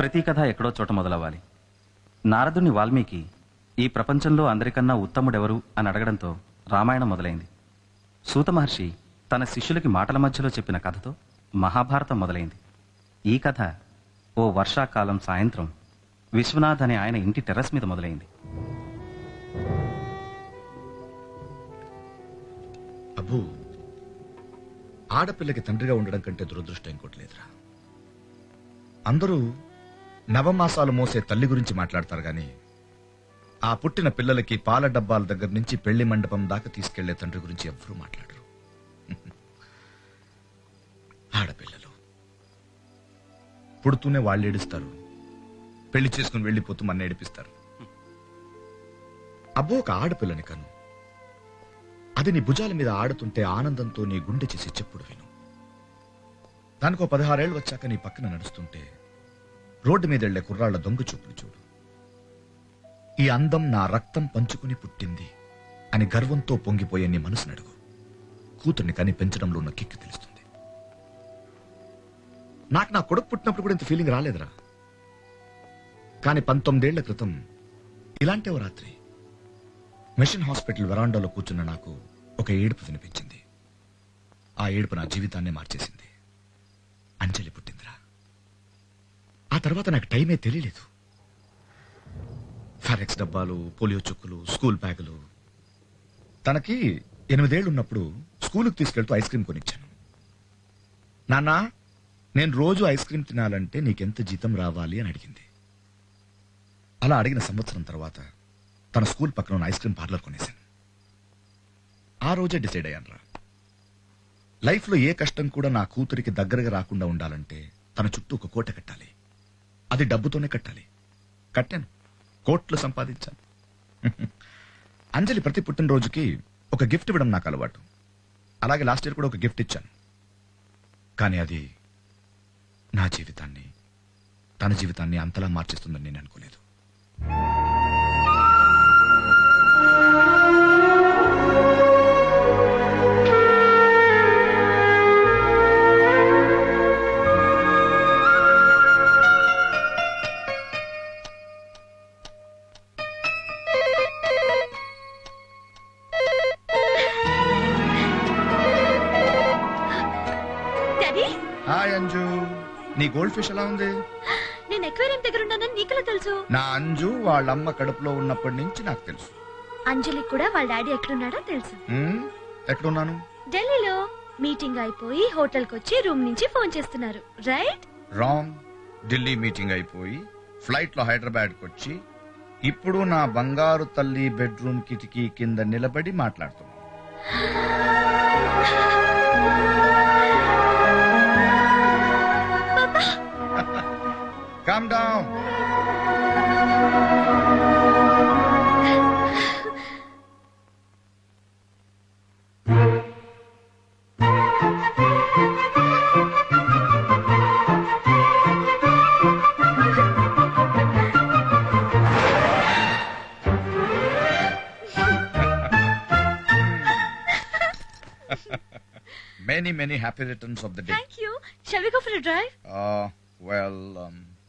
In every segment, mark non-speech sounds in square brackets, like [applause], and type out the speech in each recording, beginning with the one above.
ప్రతి కథ ఎక్కడో చోట మొదలవ్వాలి. నారదుని వాల్మీకి ఈ ప్రపంచంలో అందరికన్నా ఉత్తముడెవరు అని అడగడంతో రామాయణం మొదలైంది. సూత మహర్షి తన శిష్యులకి మాటల మధ్యలో చెప్పిన కథతో మహాభారతం మొదలైంది. ఈ కథ ఓ వర్షాకాలం సాయంత్రం విశ్వనాథ్ అనే ఆయన ఇంటి టెర్రస్ మీద మొదలైంది. అబ్బు ఆడపిల్లకి తండ్రిగా ఉండడం కంటే దురదృష్టం ఇంకోటి లేదురా. అందరూ నవమాసాలు మోసే తల్లి గురించి మాట్లాడతారు గాని ఆ పుట్టిన పిల్లలకి పాల డబ్బాల దగ్గర నుంచి పెళ్ళి మండపం దాకా తీసుకెళ్ళే తండ్రి గురించి ఎవ్వరూ మాట్లాడరు. [laughs] ఆడపిల్లలు. పుడుతూనే వాళ్ళు ఏడుస్తారు. పెళ్ళి చేసుకుని వెళ్ళిపోతూ మన ఏడిపిస్తారు. అబ్బో ఒక ఆడపిల్లని కను. అది నీ భుజాల మీద ఆడుతుంటే ఆనందంతో నీ గుండె చేసి చెప్పుడు విను. దానికో పదహారేళ్ళు వచ్చాక నీ పక్కన నడుస్తుంటే రోడ్డు మీద వెళ్ళే కుర్రాళ్ళ దొంగ చూపులు చూడు. ఈ అందం నా రక్తం పంచుకుని పుట్టింది అని గర్వంతో పొంగిపోయే నీ మనసును అడుగు. కూతుర్ని కని పెంచడంలో ఉన్న కిక్కి తెలుస్తుంది. నాకు నా కొడుకు పుట్టినప్పుడు కూడా ఇంత ఫీలింగ్ రాలేదురా. కానీ పంతొమ్మిదేళ్ళ క్రితం ఇలాంటి ఓ రాత్రి మిషన్ హాస్పిటల్ వెరాండాలో కూర్చున్న నాకు ఒక ఏడుపు వినిపించింది. ఆ ఏడుపు నా జీవితాన్నే మార్చేసింది అంజలి పుట్టిందిరా ఆ తర్వాత నాకు టైమే తెలియలేదు. ఫారెక్స్ డబ్బాలు పోలియో చుక్కులు స్కూల్ బ్యాగులు. తనకి ఎనిమిదేళ్ళు ఉన్నప్పుడు స్కూలుకు తీసుకెళ్తూ ఐస్ క్రీమ్ కొనిచ్చాను. నాన్నా నేను రోజు ఐస్ క్రీమ్ తినాలంటే నీకెంత జీతం రావాలి అని అడిగింది. అలా అడిగిన సంవత్సరం తర్వాత తన స్కూల్ పక్కన ఉన్న ఐస్ క్రీమ్ పార్లర్ కొనేశాను. ఆ రోజే డిసైడ్ అయ్యాను రా. లైఫ్లో ఏ కష్టం కూడా నా కూతురికి దగ్గరగా రాకుండా ఉండాలంటే తన చుట్టూ ఒక కోట కట్టాలి. అది డబ్బుతోనే కట్టాలి. కట్టాను. కోట్లు సంపాదించాను. [laughs] అంజలి ప్రతి పుట్టినరోజుకి ఒక గిఫ్ట్ ఇవ్వడం నాకు అలవాటు. అలాగే లాస్ట్ ఇయర్ కూడా ఒక గిఫ్ట్ ఇచ్చాను. కానీ అది నా జీవితాన్ని తన జీవితాన్ని అంతలా మార్చేస్తుందని నేను అనుకోలేదు. నీ గోల్డ్ ఫిష్ ఎలా ఉంది? నేను ఎక్వేరియం దగ్గర ఉన్నానని నీకెలా తెలుసు? నా అంజు వాళ్ళమ్మ కడుపులో ఉన్నప్పటి నుంచి నాకు తెలుసు. అంజలికి కూడా వాళ్ళ డాడీ ఎక్కడున్నాడో తెలుసు? ఎక్కడున్నాను? ఢిల్లీలో. మీటింగ్ అయిపోయి హోటల్కి వచ్చి రూమ్ నుంచి ఫోన్ చేస్తున్నారు. రైట్? రాంగ్ ఢిల్లీ మీటింగ్ అయిపోయి ఫ్లైట్లో హైదరాబాద్ వచ్చి ఇప్పుడు నా బంగారు తల్లి బెడ్రూమ్ కిటికీ కింద నిలబడి మాట్లాడుతున్నాను [laughs] Come down. [laughs] many, many happy returns of the day. Thank you. Shall we go for a drive? Uh, well, um,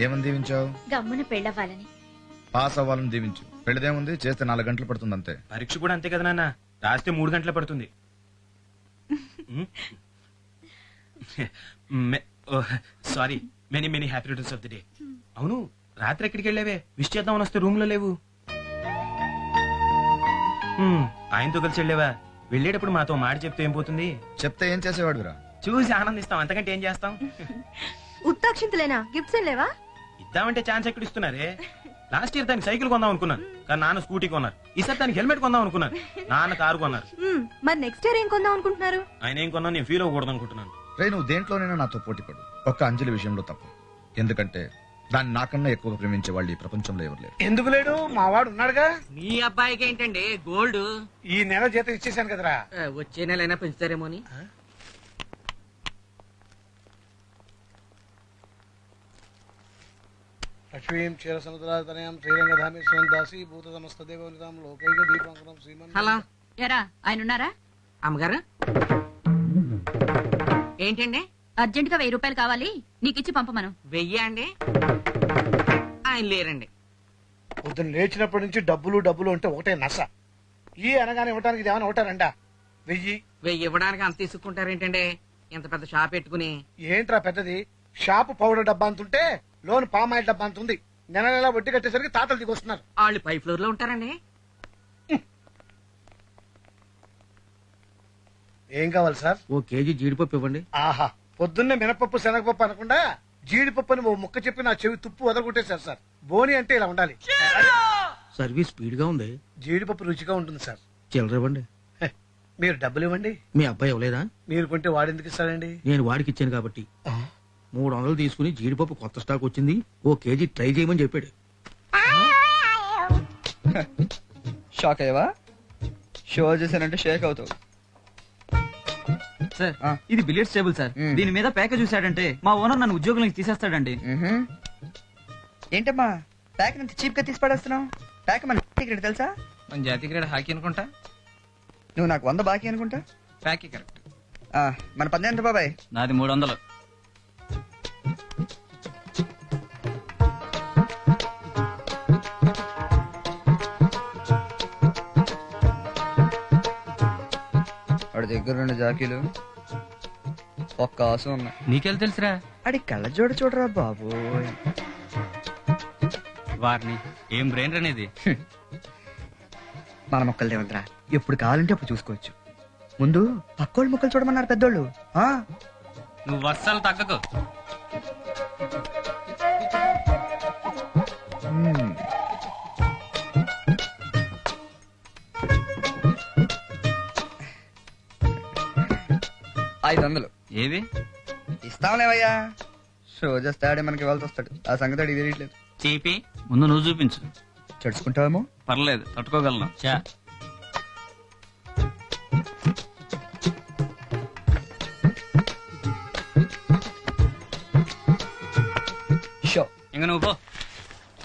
ఏమని దీవించావు? గమ్మున పెళ్ళవ్వాలని. పాస్ అవ్వాలని దీవించు. పెళ్ళిదేముంది? చేస్తే నాలుగు గంటలు పడుతుంది అంతే. పరీక్ష కూడా అంతే కదా నాన్న. రాస్తే మూడు గంటలే పడుతుంది. Sorry. Many many happy returns of the day. అవును రాత్రి ఎక్కడికి వెళ్ళావే? విష్ చేద్దామని వస్తే రూమ్లో లేవు. Hmm, ఆయనతో కలిసి వెళ్ళావా? వెళ్ళేటప్పుడు మాతో మాట చెప్తే ఏం పోతుంది? చెప్తే ఏం చేసేవాడురా? చూసి ఆనందిస్తాం. అంతకంటే ఏం చేస్తాం? ఉత్తాక్షింతలేనా? గిఫ్ట్స్ ఏం లేవా? ఇద్దామంటే ఛాన్స్ ఎక్కడ ఇస్తున్నారే? లాస్ట్ ఇయర్ దానికి సైకిల్ కొందాం అనుకున్నాను. కానీ నాన్న స్కూటీ కొన్నారు. ఈసారి దానికి హెల్మెట్ కొందాం అనుకున్నాను. నాన్న కారు కొన్నారు. మరి నెక్స్ట్ ఇయర్ ఏం కొందాం అనుకుంటున్నారు? ఆయన ఏం కొన్నా నేను ఫీల్ అవ్వకూడదు అనుకుంటున్నాను. రే నువ్వు దేంట్లోనైనా నాతో పోటీ పడు. ఒక్క అంజలి విషయంలో తప్పు. ఎందుకంటే దాన్ని నాకన్నా ఎక్కువ ప్రేమించే వాళ్ళు ఈ ప్రపంచంలో ఎవరు లేరు. ఎందుకు లేడు? మా వాడు ఉన్నాడుగా. మీ అబ్బాయికి ఏంటండి? గోల్డ్. ఈ నెల జీతం ఇచ్చేసాను కదరా. వచ్చే నెలైనా పెంచుతారేమో అని లక్ష్మీం క్షీర సముద్రాతనయం శ్రీరంగధామేశ్వరం దాసి భూత సమస్త దేవనితాం లోకైక దీపాంకరం శ్రీమన్ హలో ఎరా ఆయన ఉన్నారా అమ్మగారు? ఏంటండి? అర్జెంట్గా వెయ్యి రూపాయలు కావాలి నీకిచ్చి పంపమను. వెయ్యి అండి? ఆయన లేరండి. పొద్దున్న లేచినప్పటి నుంచి డబ్బులు డబ్బులు అంటే ఒకటే నస. ఈ అనగానే ఇవ్వడానికి ఇది ఏమైనా ఒకటారంట వెయ్యి. వెయ్యి ఇవ్వడానికి అంత తీసుకుంటారేంటండి? ఇంత పెద్ద షాప్ పెట్టుకుని. ఏంట్రా పెద్దది? షాపు పౌడర్ డబ్బా అంతుంటే లోన్ పామాయిల్ డబ్బా అంతుంది నెల నెల వడ్డీ కట్టేసరికి తాతలు దిగొస్తున్నారు. వాళ్ళు పై ఫ్లోర్లో ఉంటారండి. ఏం కావాలి సార్? ఓ కేజీ జీడిపప్పు ఇవ్వండి. ఆహా పొద్దున్నే మినపప్పు శనగపప్పు అనకుండా జీడిపప్పుని ఓ ముక్క చెప్పి నా చెవి తుప్పు వదలగొట్టేశారు సార్. బోని అంటే ఇలా ఉండాలి. సర్వీస్ స్పీడ్గా ఉంది. జీడిపప్పు రుచిగా ఉంటుంది సార్. చిల్లర ఇవ్వండి. మీరు డబ్బులు ఇవ్వండి. మీ అబ్బాయి ఇవ్వలేదా? మీరు కొంటే వాడెందుకు ఇస్తాడండి? నేను వాడికి ఇచ్చాను కాబట్టి. మూడు వందలు తీసుకుని జీడిపప్పు కొత్త స్టాక్ వచ్చింది. ఓ కేజీ ట్రై చేయమని చెప్పాడు. షాక్ అయ్యవా? షో చేశానంటే షేక్ అవుతావు. సార్ ఆ. ఇది బిలియర్డ్స్ టేబుల్ సార్. మ్మ్. దీని మీద ప్యాకేజ్ చూసాడంటే మా ఓనర్ నన్ను ఉద్యోగం నుంచి తీసేస్తాడండి. మ్మ్హ్మ్. ఏంటమ్మా? ప్యాక్ ఎంత చీప్గా తీసి పడేస్తున్నావు ప్యాక్ మన టికెట్ తెలుసా? మన జాతీయ క్రీడ హాకీ అనుకుంటా? నువ్వు నాకు వంద బాకీ అనుకుంటా? ప్యాకే కరెక్ట్. ఆ, మన పని ఎంత బాబాయ్? నాది మూడు వందలు వాడి దగ్గర రెండు జాకీలు. ఒక్క ఆసు ఉన్నాయి నీకెళ్ళి తెలుసురా? అడి కళ్ళ జోడ చూడరా బాబు. వారిని ఏం బ్రెయిన్ అనేది? మన మొక్కలు దేవంతరా ఎప్పుడు కావాలంటే అప్పుడు చూసుకోవచ్చు. ముందు పక్కోళ్ళు మొక్కలు చూడమన్నారు పెద్దోళ్ళు. ఆ? నువ్వు వర్షాలు తగ్గకు. మ్మ్. ఐదు వందలు ఏవి ఇస్తాంలేవయ్యా షో చేస్తాడే మనకి వెళ్తూ వస్తాడు. ఆ సంగతి అడిగి తెలియట్లేదు చీపి ముందు నువ్వు చూపించు. చడుచుకుంటావేమో? పర్లేదు తట్టుకోగలను. చా. షో. ఇంక నువ్వు పో.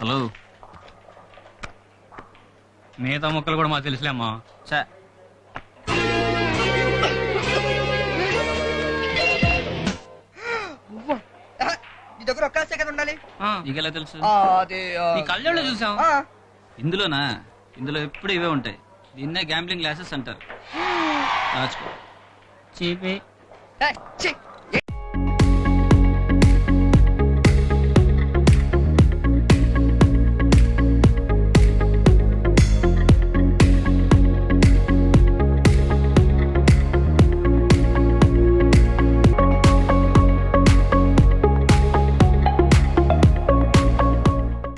హలో. మిగతా ముక్కలు కూడా మాకు తెలుసులే అమ్మా. చా. దగ్గర ఒక్క ఆశే కదా ఉండాలి? నీకెలా తెలుసు? అది నీ చూసాం ఆ, ఇందులోనా? ఇందులో ఎప్పుడు ఇవే ఉంటాయి. దీన్నే గ్యాంబ్లింగ్ గ్లాసెస్ అంటారు. [gasps] చీపి.